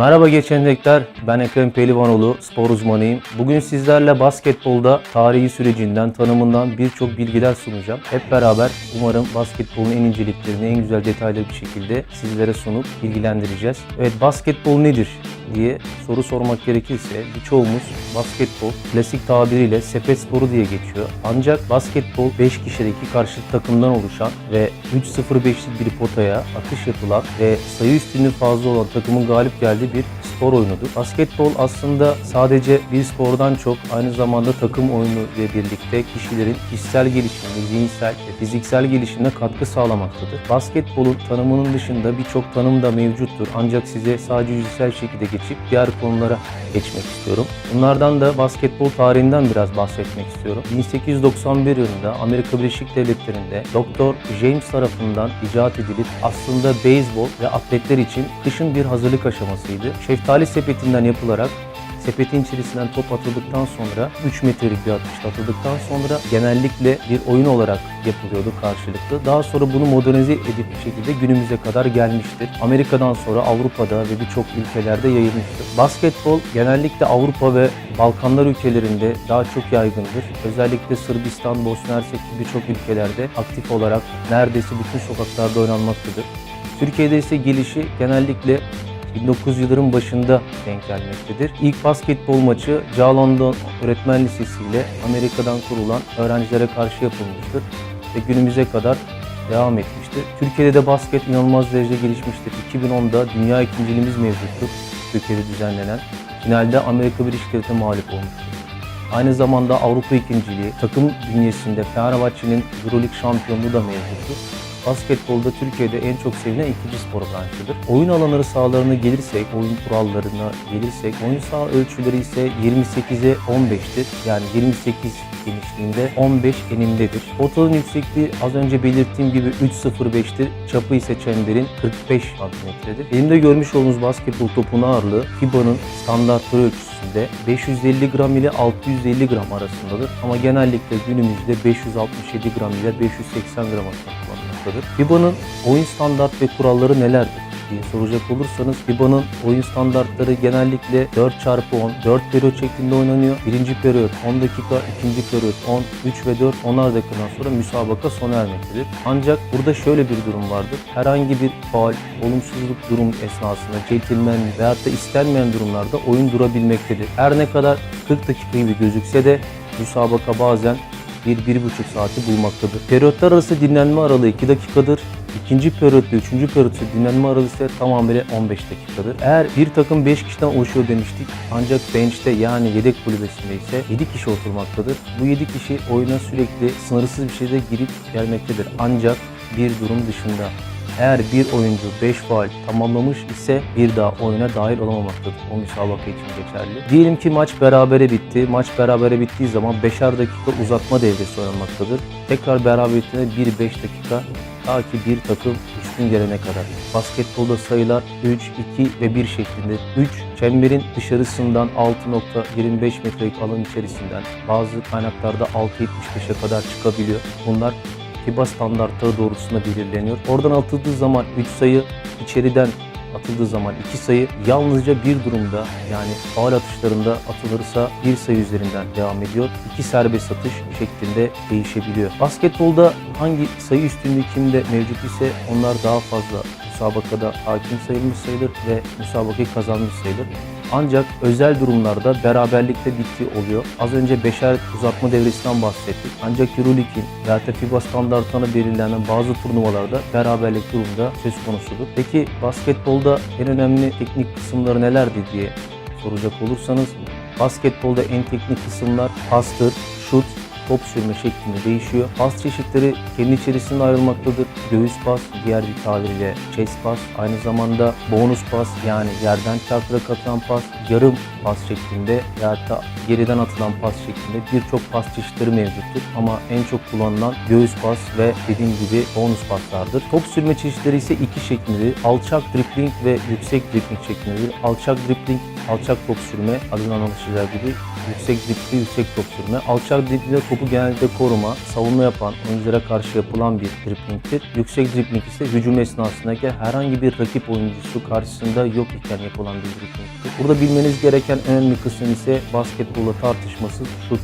Merhaba geçenlikler, ben Ekrem Pehlivanoğlu, spor uzmanıyım. Bugün sizlerle basketbolda tarihi sürecinden, tanımından birçok bilgiler sunacağım. Hep beraber umarım basketbolun en inceliklerini en güzel detaylı bir şekilde sizlere sunup bilgilendireceğiz. Evet basketbol nedir diye soru sormak gerekirse birçoğumuz basketbol klasik tabiriyle sepet sporu diye geçiyor. Ancak basketbol 5 kişideki karşıt takımdan oluşan ve 3-0-5'lik bir potaya atış yapılan ve sayı üstünlüğü fazla olan takımın galip geldiği bir spor oyunudur. Basketbol aslında sadece bir spordan çok aynı zamanda takım oyunu ve birlikte kişilerin kişisel gelişimine, zihinsel ve fiziksel gelişimine katkı sağlamaktadır. Basketbolun tanımının dışında birçok tanım da mevcuttur. Ancak size sadece yüzeysel şekilde geçip diğer konulara geçmek istiyorum. Bunlardan da basketbol tarihinden biraz bahsetmek istiyorum. 1891 yılında Amerika Birleşik Devletleri'nde Dr. James tarafından icat edilip aslında beyzbol ve atletler için kışın bir hazırlık aşamasıydı. Şeftali sepetinden yapılarak sepetin içerisinden top atıldıktan sonra 3 metrelik bir atışla atıldıktan sonra genellikle bir oyun olarak yapılıyordu karşılıklı. Daha sonra bunu modernize edip bir şekilde günümüze kadar gelmiştir. Amerika'dan sonra Avrupa'da ve birçok ülkelerde yayılmıştır. Basketbol genellikle Avrupa ve Balkanlar ülkelerinde daha çok yaygındır. Özellikle Sırbistan, Bosna Hersek gibi birçok ülkelerde aktif olarak neredeyse bütün sokaklarda oynanmaktadır. Türkiye'de ise gelişi genellikle 1900'lerin başında denk gelmektedir. İlk basketbol maçı Cağaloğlu Öğretmen Lisesi ile Amerika'dan kurulan öğrencilere karşı yapılmıştır ve günümüze kadar devam etmiştir. Türkiye'de de basket inanılmaz derecede gelişmiştir. 2010'da dünya ikinciliğimiz mevcuttur. Türkiye'de düzenlenen. Finalde Amerika Birleşik Devletleri mağlup olmuştur. Aynı zamanda Avrupa ikinciliği, takım bünyesinde Fenerbahçe'nin Euroleague şampiyonluğu da mevcuttur. Basketbolda Türkiye'de en çok sevilen ikinci spor branşıdır. Oyun alanları sahalarına gelirsek, oyun kurallarına gelirsek, oyun saha ölçüleri ise 28'e 15'tir. Yani 28 genişliğinde 15 enindedir. Potanın yüksekliği az önce belirttiğim gibi 3.05'tir. Çapı ise çemberin 45 santimetredir. Elimde görmüş olduğunuz basketbol topunun ağırlığı FIBA'nın standartları ölçüsünde 550 gram ile 650 gram arasındadır. Ama genellikle günümüzde 567 gram ile 580 gram arasında kullanılmaktadır. FIBA'nın oyun standart ve kuralları nelerdir? diye soracak olursanız FIBA'nın oyun standartları genellikle 4x10, 4 periyot şeklinde oynanıyor. Birinci periyot 10 dakika, ikinci periyot 10, 3 ve 4 10'ar dakikadan sonra müsabaka sona ermektedir. Ancak burada şöyle bir durum vardır. Herhangi bir faal, olumsuzluk durum esnasında centilmen veyahut da istenmeyen durumlarda oyun durabilmektedir. Her ne kadar 40 dakika gibi gözükse de müsabaka bazen 1-1,5 saati bulmaktadır. Periyotlar arası dinlenme aralığı 2 dakikadır. İkinci periyot ve üçüncü periyot ise dinlenme aralığı ise tamamıyla 15 dakikadır. Eğer bir takım 5 kişiden oluşuyor demiştik ancak bench'te yani yedek kulübesinde ise 7 kişi oturmaktadır. Bu 7 kişi oyuna sürekli sınırsız bir şekilde girip gelmektedir. Ancak bir durum dışında eğer bir oyuncu 5 faal tamamlamış ise bir daha oyuna dahil olamamaktadır. O müsabaka için geçerli. Diyelim ki maç berabere bitti. Maç berabere bittiği zaman 5'er dakika uzatma devresi oynanmaktadır. Tekrar berabere bittiğinde 1-5 dakika ta ki bir takım üstün gelene kadar. Basketbolda sayılar 3, 2 ve 1 şeklinde. 3, çemberin dışarısından 6.25 metrelik alan içerisinden bazı kaynaklarda 6.75'e kadar çıkabiliyor. Bunlar FIBA standartları doğrultusunda belirleniyor. Oradan atıldığı zaman 3 sayı, içeriden atıldığı zaman 2 sayı yalnızca bir durumda yani faal atışlarında atılırsa bir sayı üzerinden devam ediyor. İki serbest atış şeklinde değişebiliyor. Basketbolda hangi sayı üstünlüğü kimde mevcut ise onlar daha fazla müsabakada hakim sayılmış sayılır ve müsabakayı kazanmış sayılır. Ancak özel durumlarda beraberlikte bittiği oluyor. Az önce beşer uzatma devresinden bahsettik. Ancak Euroleague'in veya FIBA standartlarına belirlenen bazı turnuvalarda beraberlik durumda söz konusudur. Peki basketbolda en önemli teknik kısımları nelerdir diye soracak olursanız basketbolda en teknik kısımlar pastır, şut, top sürme şeklinde değişiyor. Pas çeşitleri kendi içerisinde ayrılmaktadır. Göğüs pas, diğer bir tabiriyle chest pas, aynı zamanda bonus pas yani yerden çarpılarak atılan pas, yarım pas şeklinde ya da geriden atılan pas şeklinde birçok pas çeşitleri mevcuttur. Ama en çok kullanılan göğüs pas ve dediğim gibi bonus paslardır. Top sürme çeşitleri ise iki şeklindedir. Alçak dribbling ve yüksek dribbling şeklindedir. Alçak dribbling, alçak top sürme adından anlaşılacağı gibi yüksek dribli, yüksek top sürme. Alçak driblde topu genellikle koruma, savunma yapan oyunculara karşı yapılan bir driplingtir. Yüksek dripling ise hücum esnasındaki herhangi bir rakip oyuncusu karşısında yok iken yapılan bir driplingtir. Burada bilmeniz gereken en önemli kısım ise basketbolla tartışmasız şut.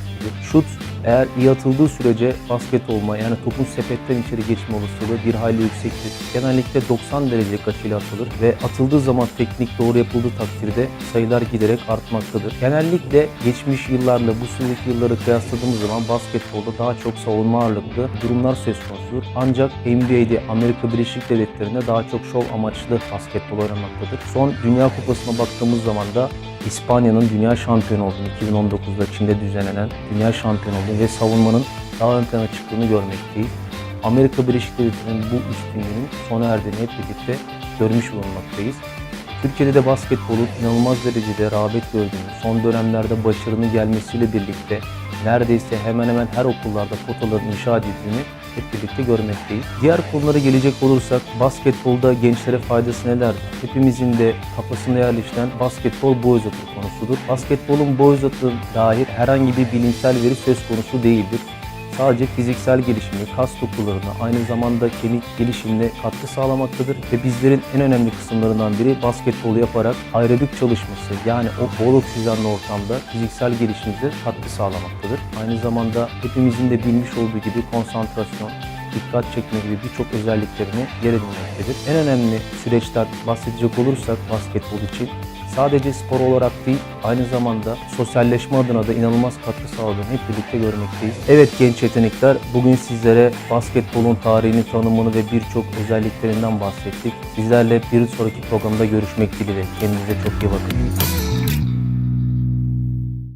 Şut eğer iyi atıldığı sürece basket olma yani topun sepetten içeri geçme olasılığı bir hayli yüksektir. Genellikle 90 derece açıyla atılır ve atıldığı zaman teknik doğru yapıldığı takdirde sayılar giderek artmaktadır. Genellikle geçmiş yıllarla bu sonraki yılları kıyasladığımız zaman basketbolda daha çok savunma ağırlıklı durumlar söz konusudur. Ancak NBA'de Amerika Birleşik Devletleri'nde daha çok şov amaçlı basketbol oynanmaktadır. Son Dünya Kupası'na baktığımız zaman da İspanya'nın dünya şampiyonu olduğunu, 2019'da Çin'de düzenlenen dünya şampiyonu olduğunu ve savunmanın daha ön plana çıktığını görmekteyiz. Amerika Birleşik Devletleri'nin bu üstünlüğünün sona erdiğini hep birlikte görmüş bulunmaktayız. Türkiye'de de basketbolun inanılmaz derecede rağbet gördüğünü, son dönemlerde başarının gelmesiyle birlikte neredeyse hemen hemen her okullarda potaların inşa edildiğini hep birlikte görmekteyiz. Diğer konulara gelecek olursak basketbolda gençlere faydası nelerdir? Hepimizin de kafasında yerleşen basketbol boy uzatı konusudur. Basketbolun boy uzatı dair herhangi bir bilimsel veri söz konusu değildir. Sadece fiziksel gelişimi, kas dokularına, aynı zamanda kemik gelişimine katkı sağlamaktadır ve bizlerin en önemli kısımlarından biri basketbolu yaparak aerobik çalışması yani o bol oksijenli ortamda fiziksel gelişimimize katkı sağlamaktadır. Aynı zamanda hepimizin de bilmiş olduğu gibi konsantrasyon, dikkat çekme gibi birçok özelliklerini yer edinmektedir. En önemli süreçler bahsedecek olursak basketbol için sadece spor olarak değil aynı zamanda sosyalleşme adına da inanılmaz katkı sağladığını hep birlikte görmekteyiz. Evet genç yetenekler bugün sizlere basketbolun tarihini, tanımını ve birçok özelliklerinden bahsettik. Sizlerle bir sonraki programda görüşmek dileğiyle. Kendinize çok iyi bakın.